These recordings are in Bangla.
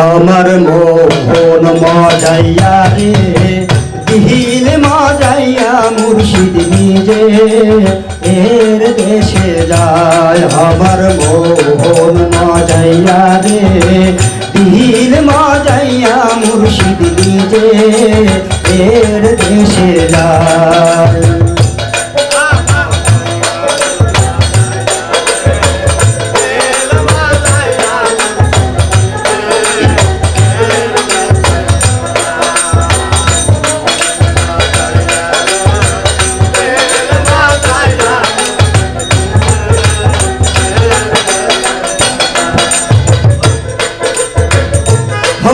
আমার মোহন মজাইয়া রে দিহিল মজাইয়া মুর্শিদ নিজে। এর দেশে যায় আমার মোহন মজাইয়া রে দিহিল মজাইয়া মুর্শিদ নিজে। এর দেশে যায়।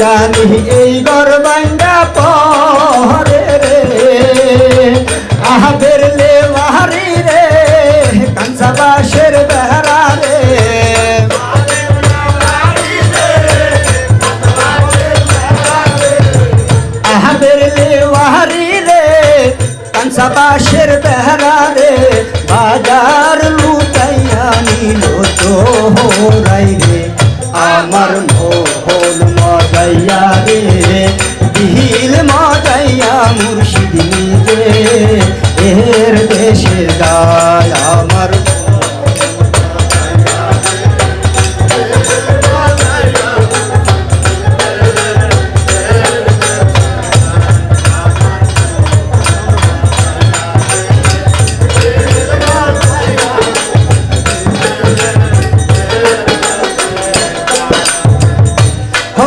জানি এই ঘর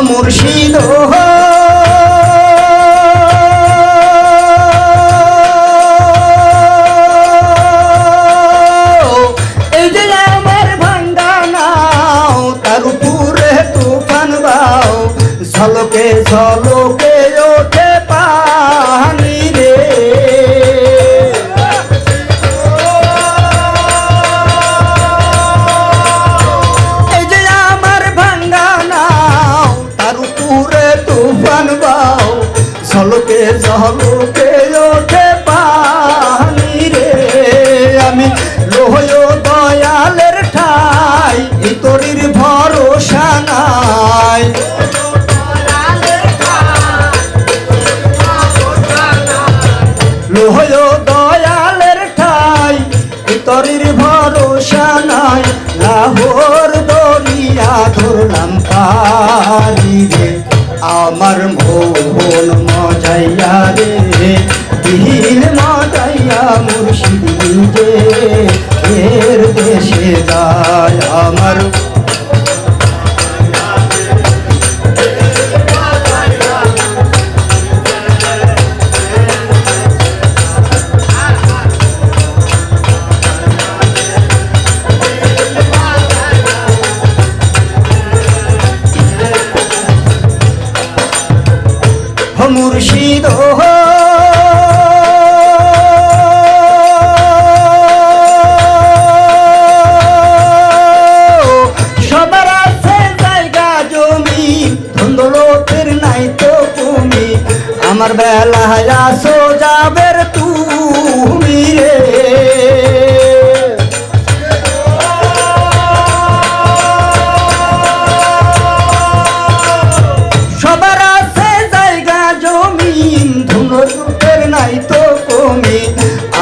মুর্শিদ এই তার উপরে তুফান বাও। ঝলকে ঝলকে ঝলকে ওঠে পানি রে। আমি লোহয় দয়ালের ঠাই ইতরির ভরসা নাই। লোহয় দয়ালের আমার মোহন মজাইয়া রে দিন মজাইয়া মুর্শিদ এর দেশে যায় আমার মুর্শিদ সবার আছে জায়গা জমি ধন্দলোকের নাই তো তুমি আমার বেলা আসো যাবের তুমি রে।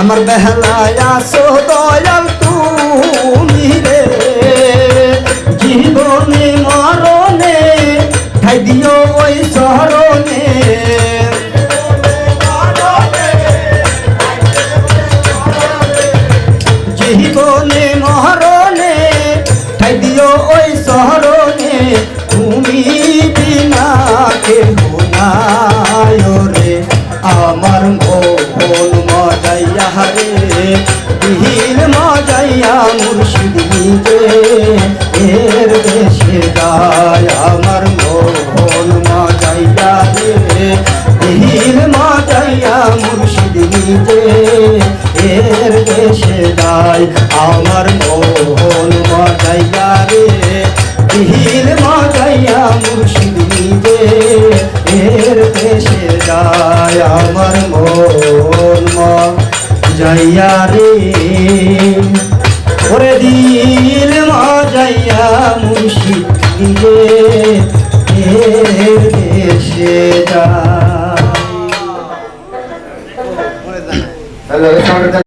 আমার বেহলায় আসো দয়াল তুমি রে। জীবনে মরণে খাই দিও ওই শহরনে নিজে এর দেশে যায় আমার মোহন মজাইয়া রে দিল মজাইয়া মুর্শিদ নিজে এর দেশে যায় আমার মন যাইয়া রে, ওরে দিল